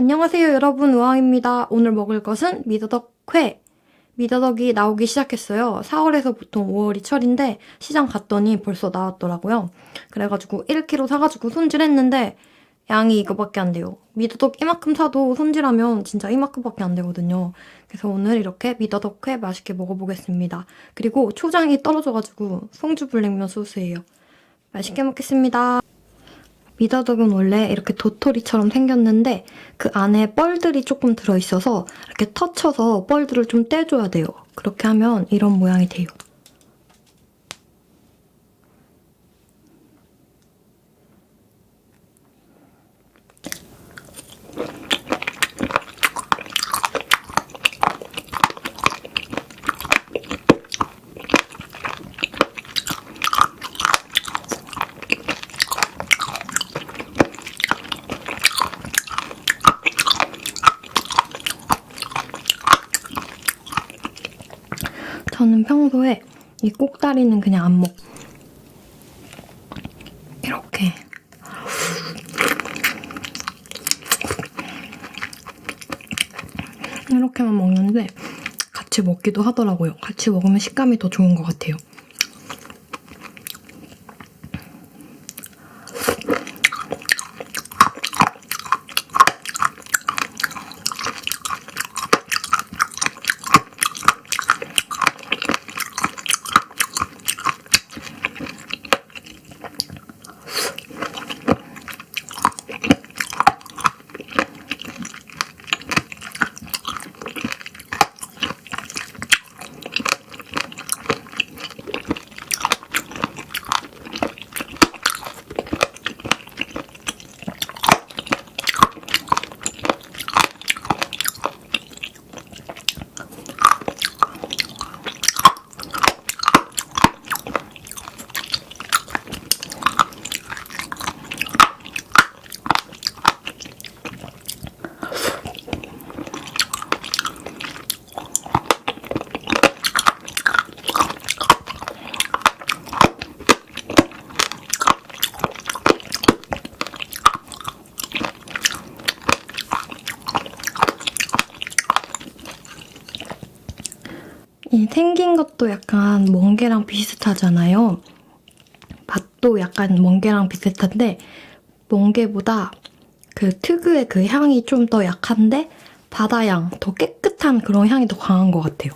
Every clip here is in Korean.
안녕하세요 여러분 우왕입니다. 오늘 먹을 것은 미더덕 회. 미더덕이 나오기 시작했어요. 4월에서 보통 5월이 철인데 시장 갔더니 벌써 나왔더라고요. 그래가지고 1kg 사가지고 손질했는데 양이 이거밖에 안 돼요. 미더덕 이만큼 사도 손질하면 진짜 이만큼밖에 안 되거든요. 그래서 오늘 이렇게 미더덕 회 맛있게 먹어보겠습니다. 그리고 초장이 떨어져가지고 송주 블랙면 소스예요. 맛있게 먹겠습니다. 미더덕은 원래 이렇게 도토리처럼 생겼는데 그 안에 뻘들이 조금 들어있어서 이렇게 터쳐서 뻘들을 좀 떼줘야 돼요. 그렇게 하면 이런 모양이 돼요. 저는 평소에 이 꼭다리는 그냥 안 먹. 이렇게. 이렇게만 먹는데 같이 먹기도 하더라고요. 같이 먹으면 식감이 더 좋은 것 같아요. 이 것도 약간 멍게랑 비슷하잖아요. 맛도 약간 멍게랑 비슷한데 멍게보다 그 특유의 그 향이 좀 더 약한데 바다향, 더 깨끗한 그런 향이 더 강한 것 같아요.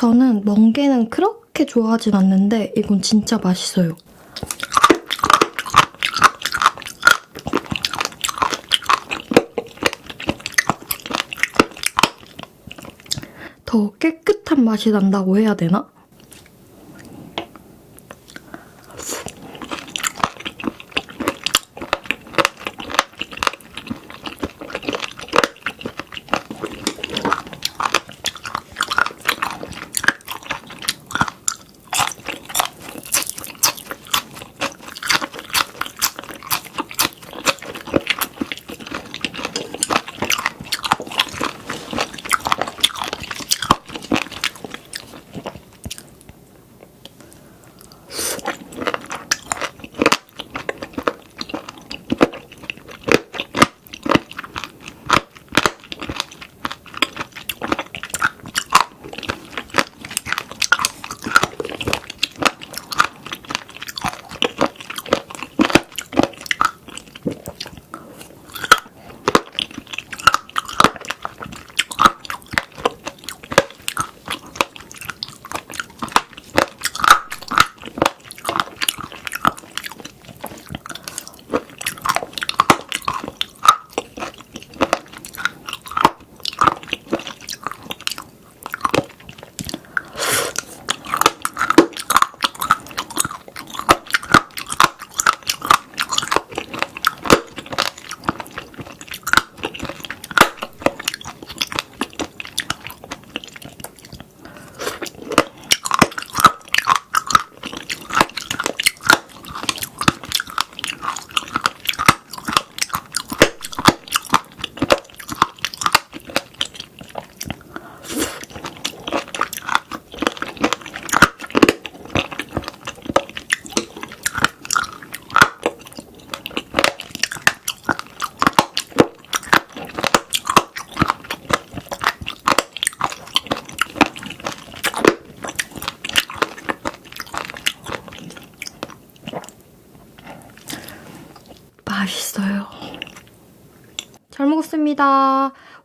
저는 멍게는 그렇게 좋아하진 않는데 이건 진짜 맛있어요. 더 깨끗한 맛이 난다고 해야 되나?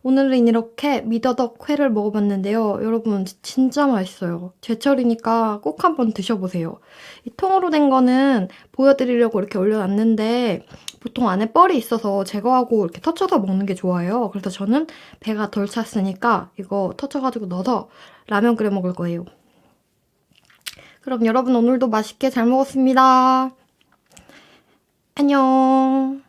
오늘은 이렇게 미더덕 회를 먹어봤는데요. 여러분 진짜 맛있어요. 제철이니까 꼭 한번 드셔보세요. 이 통으로 된 거는 보여드리려고 이렇게 올려놨는데 보통 안에 뻘이 있어서 제거하고 이렇게 터쳐서 먹는 게 좋아요. 그래서 저는 배가 덜 찼으니까 이거 터쳐가지고 넣어서 라면 끓여 먹을 거예요. 그럼 여러분 오늘도 맛있게 잘 먹었습니다. 안녕.